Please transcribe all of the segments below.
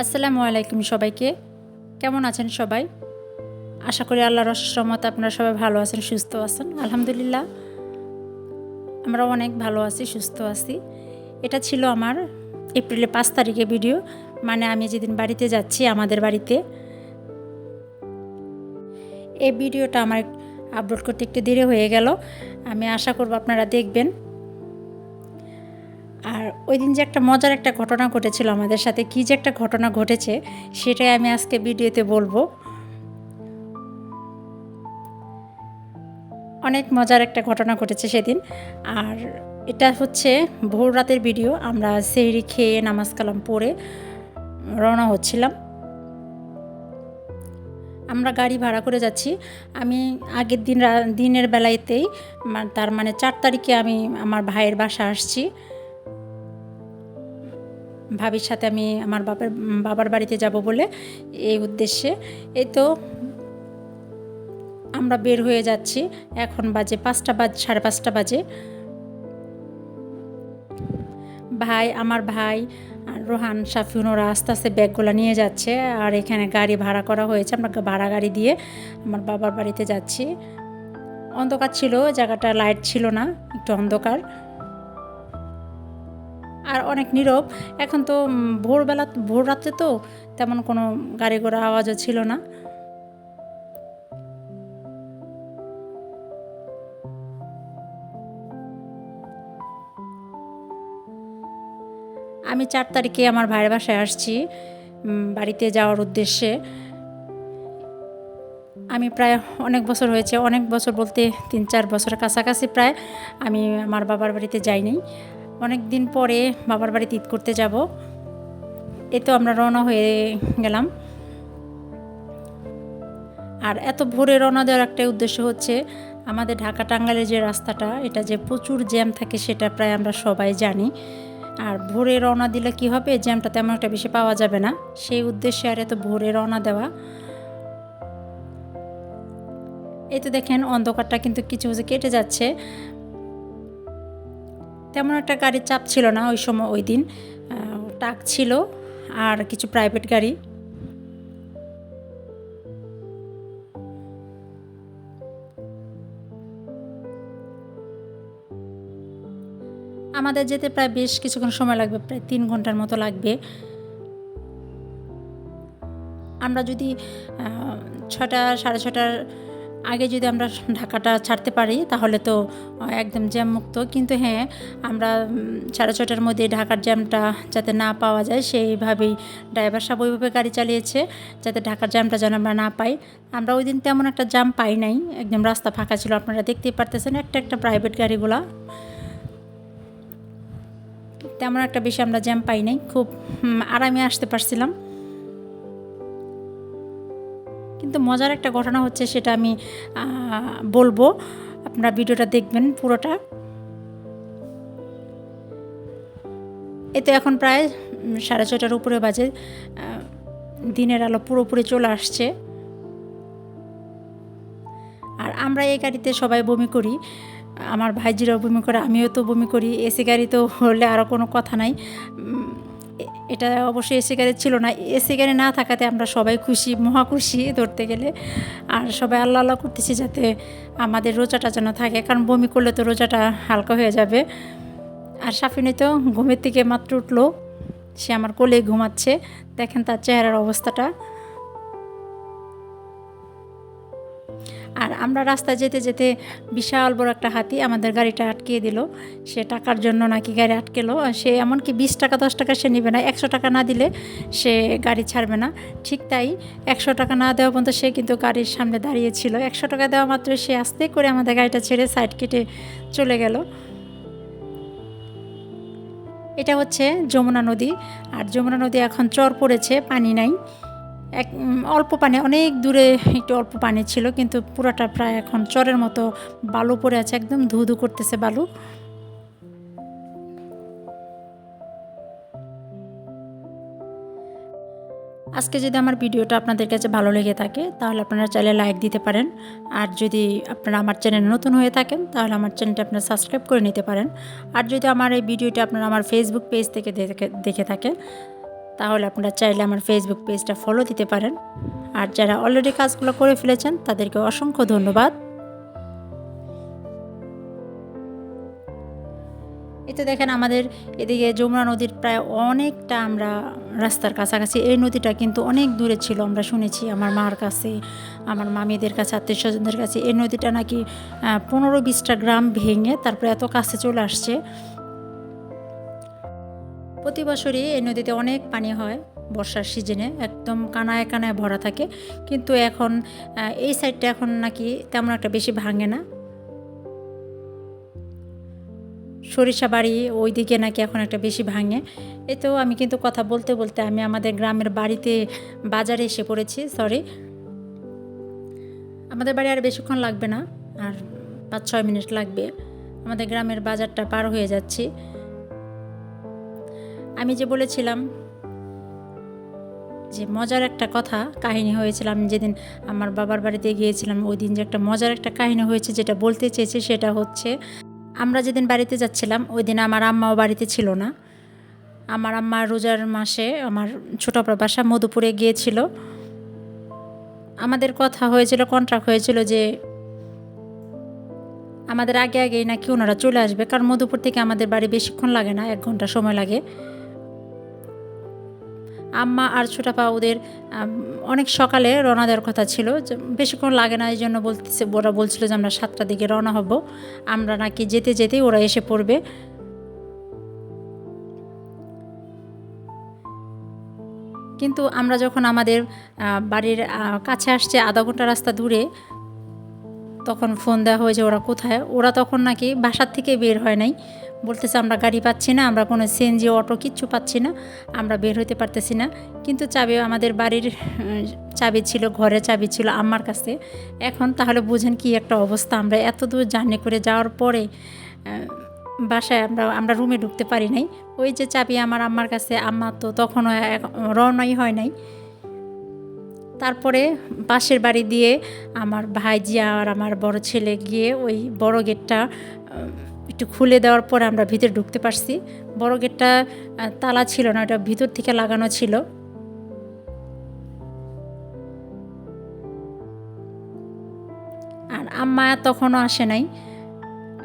আসসালামু আলাইকুম সবাইকে। কেমন আছেন সবাই? আশা করি আল্লাহর রহমত আপনারা সবাই ভালো আছেন, সুস্থ আছেন। আলহামদুলিল্লাহ, আমরা অনেক ভালো আছি, সুস্থ আছি। এটা ছিল আমার এপ্রিলের পাঁচ তারিখে ভিডিও মানে আমি যেদিন বাড়িতে যাচ্ছি, আমাদের বাড়িতে। এই ভিডিওটা আমার আপলোড করতে একটু দেরি হয়ে গেল। আমি আশা করব আপনারা দেখবেন। ওই দিন যে একটা মজার একটা ঘটনা ঘটেছিল আমাদের সাথে, কী যে একটা ঘটনা ঘটেছে, সেটাই আমি আজকে ভিডিওতে বলব। অনেক মজার একটা ঘটনা ঘটেছে সেদিন। আর এটা হচ্ছে ভোর রাতের ভিডিও, আমরা সেহরি খেয়ে নামাজ কালাম পড়ে রওনা হচ্ছিলাম। আমরা গাড়ি ভাড়া করে যাচ্ছি। আমি আগের দিন দিনের বেলাতেই তার মানে চার তারিখে আমি আমার ভাইয়ের বাসা আসছি। ভাবির সাথে আমি আমার বাবার বাবার বাড়িতে যাব বলে এই উদ্দেশ্যে। এই তো আমরা বের হয়ে যাচ্ছি। এখন বাজে পাঁচটা বাজ, সাড়ে পাঁচটা বাজে। ভাই, আমার ভাই রোহান, সাফিউন, ওরা আস্তে আস্তে ব্যাগগুলো নিয়ে যাচ্ছে আর এখানে গাড়ি ভাড়া করা হয়েছে। আমরা ভাড়া গাড়ি দিয়ে আমার বাবার বাড়িতে যাচ্ছি। অন্ধকার ছিল, জায়গাটা লাইট ছিল না, একটু অন্ধকার। আর অনেক নীরব। এখন তো ভোরবেলা, ভোর রাত্রে তো তেমন কোনো গাড়ি ঘোড়া আওয়াজও ছিল না। আমি চার তারিখে আমার ভাইয়ের বাসায় আসছি বাড়িতে যাওয়ার উদ্দেশ্যে। আমি প্রায় অনেক বছর হয়েছে, অনেক বছর বলতে তিন চার বছরের কাছাকাছি প্রায় আমি আমার বাবার বাড়িতে যাইনি। অনেক দিন পরে বাবার বাড়িতে ঈদ করতে যাব। এ তো আমরা রওনা হয়ে গেলাম। আর এত ভোরে রওনা দেওয়ার একটা উদ্দেশ্য হচ্ছে আমাদের ঢাকা টাঙ্গাইলের যে রাস্তাটা, এটা যে প্রচুর জ্যাম থাকে সেটা প্রায় আমরা সবাই জানি। আর ভোরে রওনা দিলে কি হবে? জ্যামটা তেমন একটা বেশি পাওয়া যাবে না। সেই উদ্দেশ্যে আর এত ভোরে রওনা দেওয়া। এই তো দেখেন, অন্ধকারটা কিন্তু কিছু কিছু কেটে যাচ্ছে। তেমন একটা গাড়ির চাপ ছিল না ওই সময়, ওই দিন। টাক ছিল আর কিছু প্রাইভেট গাড়ি। আমাদের যেতে প্রায় বেশ কিছুক্ষণ সময় লাগবে, প্রায় তিন ঘণ্টার মতো লাগবে। আমরা যদি ছটা সাড়ে ছটার আগে যদি আমরা ঢাকাটা ছাড়তে পারি, তাহলে তো একদম জ্যাম মুক্ত। কিন্তু হ্যাঁ আমরা সাড়ে ছটার মধ্যে ঢাকার জ্যামটা যাতে না পাওয়া যায়, সেইভাবেই ড্রাইভার সাহেব ওইভাবে গাড়ি চালিয়েছে, যাতে ঢাকার জ্যামটা যেন আমরা না পাই। আমরা ওই দিন তেমন একটা জ্যাম পাই নাই, একদম রাস্তা ফাঁকা ছিল, আপনারা দেখতেই পারতেছেন, একটা একটা প্রাইভেট গাড়িগুলা। তেমন একটা বেশি আমরা জ্যাম পাই নাই, খুব আরামে আসতে পারছিলাম। কিন্তু মজার একটা ঘটনা হচ্ছে সেটা আমি বলব। আপনারা ভিডিওটা দেখবেন পুরোটা। এ তো এখন প্রায় সাড়ে ছটার উপরে বাজে। দিনের আলো পুরোপুরি চলে আসছে। আর আমরা এই গাড়িতে সবাই বমি করি। আমার ভাইজিরাও বমি করে, আমিও তো বমি করি। এসি গাড়ি তো হলে আরও কোনো কথা নাই। এটা অবশ্যই এসি গাড়ি ছিল না। এসি গাড়ি না থাকাতে আমরা সবাই খুশি, মহা খুশি ধরতে গেলে। আর সবাই আল্লাহ আল্লাহ করতেছি যাতে আমাদের রোজাটা যেন থাকে, কারণ বমি করলে তো রোজাটা হালকা হয়ে যাবে। আর সাফিনে তো ঘুমের থেকে মাত্র উঠল। সে আমার কোলে ঘুমাচ্ছে। দেখেন তার চেহারার অবস্থাটা। আর আমরা রাস্তায় যেতে যেতে বিশাল বড় একটা হাতি আমাদের গাড়িটা আটকিয়ে দিল। সে টাকার জন্য নাকি গাড়ি আটকেলো। সে এমনকি বিশ টাকা, দশ টাকা সে নেবে না। একশো টাকা না দিলে সে গাড়ি ছাড়বে না। ঠিক তাই একশো টাকা না দেওয়া পর্যন্ত সে কিন্তু গাড়ির সামনে দাঁড়িয়েছিল একশো টাকা দেওয়া মাত্র সে আস্তে করে আমাদের গাড়িটা ছেড়ে সাইড কেটে চলে গেল। এটা হচ্ছে যমুনা নদী। আর যমুনা নদী এখন চর পড়েছে, পানি নাই। এক অল্প পানি, অনেক দূরে একটু অল্প পানি ছিল, কিন্তু পুরাটা প্রায় এখন চরের মতো বালু পড়ে আছে, একদম ধু ধু করতেছে বালু। আজকে যদি আমার ভিডিওটা আপনাদের কাছে ভালো লেগে থাকে, তাহলে আপনারা চাইলে লাইক দিতে পারেন। আর যদি আপনারা আমার চ্যানেল নতুন হয়ে থাকেন, তাহলে আমার চ্যানেলটা আপনারা সাবস্ক্রাইব করে নিতে পারেন। আর যদি আমার এই ভিডিওটা আপনারা আমার ফেসবুক পেজ থেকে দেখে দেখে থাকেন তাহলে আপনারা চাইলে আমার ফেসবুক পেজটা ফলো দিতে পারেন। আর যারা অলরেডি কাজগুলো করে ফেলেছেন, তাদেরকে অসংখ্য ধন্যবাদ। এই তো দেখেন আমাদের এদিকে যমুনা নদীর প্রায় অনেকটা আমরা রাস্তার কাছাকাছি। এই নদীটা কিন্তু অনেক দূরে ছিল, আমরা শুনেছি আমার মার কাছে, আমার মামিদের কাছে, আত্মীয় স্বজনদের কাছে। এই নদীটা নাকি পনেরো বিশটা গ্রাম ভেঙে তারপরে এত কাছে চলে আসছে। প্রতি বছরই এই নদীতে অনেক পানি হয় বর্ষার সিজনে, একদম কানায় কানায় ভরা থাকে। কিন্তু এখন এই সাইডটা এখন নাকি তেমন একটা বেশি ভাঙে না। সরিষা বাড়ি ওই দিকে নাকি এখন একটা বেশি ভাঙে। এই তো আমি কিন্তু কথা বলতে বলতে আমি আমাদের গ্রামের বাড়িতে বাজারে এসে পড়েছি সরি আমাদের বাড়ি আর বেশিক্ষণ লাগবে না, আর পাঁচ ছয় মিনিট লাগবে। আমাদের গ্রামের বাজারটা পার হয়ে যাচ্ছি। আমি যে বলেছিলাম যে মজার একটা কথা কাহিনী হয়েছিল, আমি যেদিন আমার বাবার বাড়িতে গিয়েছিলাম ওই দিন যে একটা মজার একটা কাহিনী হয়েছে যেটা বলতে চেয়েছি সেটা হচ্ছে, আমরা যেদিন বাড়িতে যাচ্ছিলাম ওই দিন আমার আম্মাও বাড়িতে ছিল না। আমার আম্মা রোজার মাসে আমার ছোট আপুর বাসা মধুপুরে গিয়েছিল। আমাদের কথা হয়েছিল কন্ট্রাক্ট হয়েছিল যে আমাদের আগে আগেই নাকি ওনারা চলে আসবে, কারণ মধুপুর থেকে আমাদের বাড়ি বেশিক্ষণ লাগে না, এক ঘণ্টা সময় লাগে। আম্মা আর ছোটাপা ওদের অনেক সকালে রওনা দেওয়ার কথা ছিল। বেশিক্ষণ লাগে না এই জন্য বলতেছে, ওরা বলছিল যে আমরা সাতটার দিকে রওনা হব। আমরা নাকি যেতে যেতেই ওরা এসে পড়বে। কিন্তু আমরা যখন আমাদের বাড়ির কাছে আসছে আধা ঘণ্টা রাস্তা দূরে তখন ফোন দেওয়া হয়েছে, ওরা কোথায়? ওরা তখন নাকি বাসার থেকে বের হয় নাই। বলতেছে, আমরা গাড়ি পাচ্ছি না, আমরা কোনো সিএনজি অটো কিচ্ছু পাচ্ছি না, আমরা বের হতে পারতেছি না। কিন্তু চাবি, আমাদের বাড়ির চাবি ছিল ঘরে চাবি ছিল আমার কাছে। এখন তাহলে বুঝেন কি একটা অবস্থা। আমরা এত দূর জার্নি করে যাওয়ার পরে বাসায় আমরা আমরা রুমে ঢুকতে পারি নাই। ওই যে চাবি আমার আম্মার কাছে, আম্মা তো তখনও রওনাই হয় নাই। তারপরে পাশের বাড়ি দিয়ে আমার ভাইজি আর আমার বড় ছেলে গিয়ে ওই বড় গেটটা একটু খুলে দেওয়ার পরে আমরা ভিতরে ঢুকতে পারছি। বড় গেটটা তালা ছিল না, ওটা ভিতর থেকে লাগানো ছিল। আর আম্মা তখনও আসে নাই।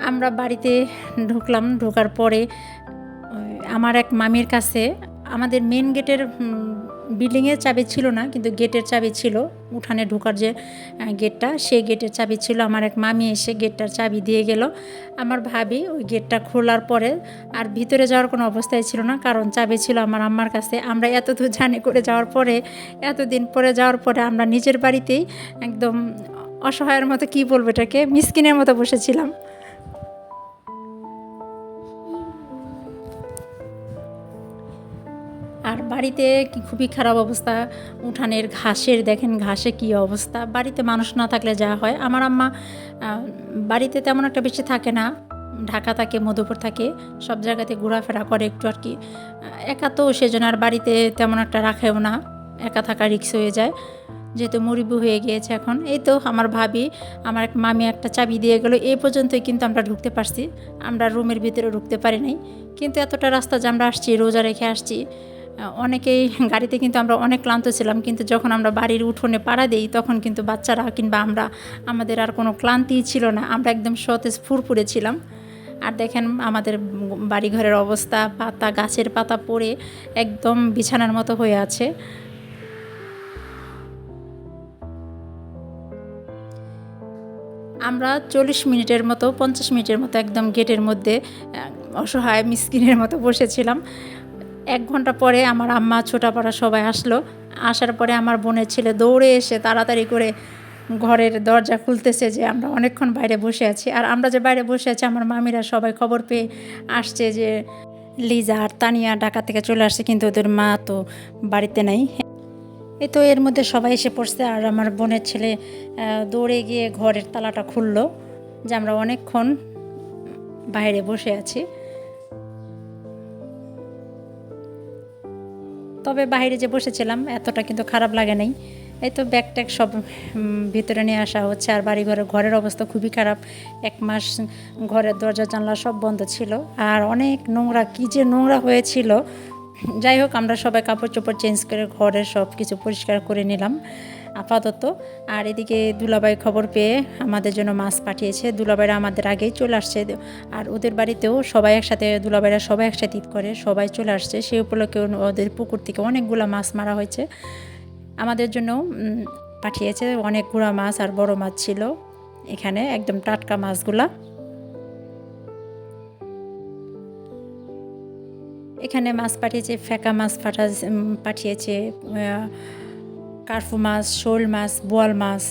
আমরা বাড়িতে ঢুকলাম, ঢোকার পরে আমার এক মামির কাছে, আমাদের মেন গেটের বিল্ডিংয়ের চাবি ছিল না, কিন্তু গেটের চাবি ছিল। উঠানে ঢোকার যে গেটটা, সেই গেটের চাবি ছিল। আমার এক মামি এসে গেটটার চাবি দিয়ে গেল। আমার ভাবি ওই গেটটা খোলার পরে আর ভিতরে যাওয়ার কোনো অবস্থায় ছিল না, কারণ চাবি ছিল আমার আম্মার কাছে। আমরা এত দূর জার্নি করে যাওয়ার পরে, এতদিন পরে যাওয়ার পরে আমরা নিজের বাড়িতেই একদম অসহায়ের মতো, কি বলব এটাকে, মিসকিনের মতো বসেছিলাম। আর বাড়িতে কি খুবই খারাপ অবস্থা, উঠানের ঘাসের দেখেন ঘাসে কি অবস্থা, বাড়িতে মানুষ না থাকলে যা হয়। আমার আম্মা বাড়িতে তেমন একটা বেশি থাকে না, ঢাকা থাকে, মধুপুর থাকে, সব জায়গাতে ঘোরাফেরা করে একটু আর কি। একা তো সেজন্য আর বাড়িতে তেমন একটা রাখেও না, একা থাকা রিক্স হয়ে যায়। যেহেতু মুরিবু হয়ে গিয়েছে এখন, এই তো আমার ভাবি, আমার এক মামি একটা চাবি দিয়ে গেলো, এই পর্যন্তই কিন্তু আমরা ঢুকতে পারছি। আমরা রুমের ভিতরে ঢুকতে পারি নাই, কিন্তু এতটা রাস্তা যে আমরা আসছি, রোজা রেখে আসছি। অনেকেই গাড়িতে কিন্তু আমরা অনেক ক্লান্ত ছিলাম, কিন্তু যখন আমরা বাড়ির উঠোনে পাড়া দিই, তখন কিন্তু বাচ্চারা কিংবা আমরা, আমাদের আর কোনো ক্লান্তিই ছিল না। আমরা একদম সতেজ ফুরফুরে ছিলাম। আর দেখেন আমাদের বাড়িঘরের অবস্থা, পাতা, গাছের পাতা পড়ে একদম বিছানার মতো হয়ে আছে। আমরা চল্লিশ মিনিটের মতো, পঞ্চাশ মিনিটের মতো একদম গেটের মধ্যে অসহায় মিসকিনের মতো বসেছিলাম। এক ঘণ্টা পরে আমার আম্মা ছোটাপাড়া সবাই আসলো। আসার পরে আমার বোনের ছেলে দৌড়ে এসে তাড়াতাড়ি করে ঘরের দরজা খুলতেছে যে আমরা অনেকক্ষণ বাইরে বসে আছি। আর আমরা যে বাইরে বসে আছি, আমার মামিরা সবাই খবর পেয়ে আসছে যে লিজা আর তানিয়া ঢাকা থেকে চলে আসছে, কিন্তু ওদের মা তো বাড়িতে নাই। এই তো এর মধ্যে সবাই এসে পড়ছে আর আমার বোনের ছেলে দৌড়ে গিয়ে ঘরের তালাটা খুললো যে আমরা অনেকক্ষণ বাইরে বসে আছি। তবে বাইরে যে বসেছিলাম, এতটা কিন্তু খারাপ লাগে নাই। এই তো ব্যাগ ট্যাগ সব ভিতরে নিয়ে আসা হচ্ছে। আর বাড়ি ঘরের ঘরের অবস্থা খুবই খারাপ। এক মাস ঘরের দরজা, জানলা সব বন্ধ ছিল। আর অনেক নোংরা, কী যে নোংরা হয়েছিল। যাই হোক, আমরা সবাই কাপড় চোপড় চেঞ্জ করে ঘরে সব কিছু পরিষ্কার করে নিলাম। আপাতত। আর এদিকে দুলাবাই খবর পেয়ে আমাদের জন্য মাছ পাঠিয়েছে। দুলাবাইরা আমাদের আগেই চলে আসছে। আর ওদের বাড়িতেও সবাই একসাথে দুলাবাইরা সবাই একসাথে ঈদ করে, সবাই চলে আসছে। সেই উপলক্ষে ওদের পুকুর থেকে অনেকগুলো মাছ মারা হয়েছে। আমাদের জন্য পাঠিয়েছে অনেক গুঁড়া মাছ আর বড় মাছ ছিল। এখানে একদম টাটকা মাছগুলা। এখানে মাছ পাঠিয়েছে, ফেকা মাছ পাঠা পাঠিয়েছে কার্ফু মাছ, শোল মাছ, বোয়াল মাছ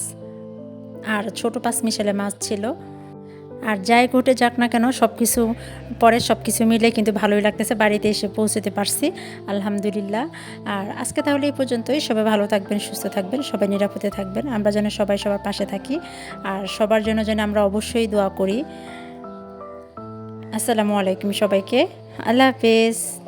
আর ছোট পাঁচ মিশালে মাছ ছিল। আর যাই ঘটে যাক না কেন সব কিছু পরে সব কিছু মিলে কিন্তু ভালোই লাগতেছে। বাড়িতে এসে পৌঁছতে পারছি, আলহামদুলিল্লাহ। আর আজকে তাহলে এই পর্যন্তই। সবাই ভালো থাকবেন, সুস্থ থাকবেন, সবাই নিরাপদে থাকবেন। আমরা যেন সবাই সবার পাশে থাকি আর সবার জন্য যেন আমরা অবশ্যই দোয়া করি। আসসালামু আলাইকুম সবাইকে। আল্লাহ হাফেজ।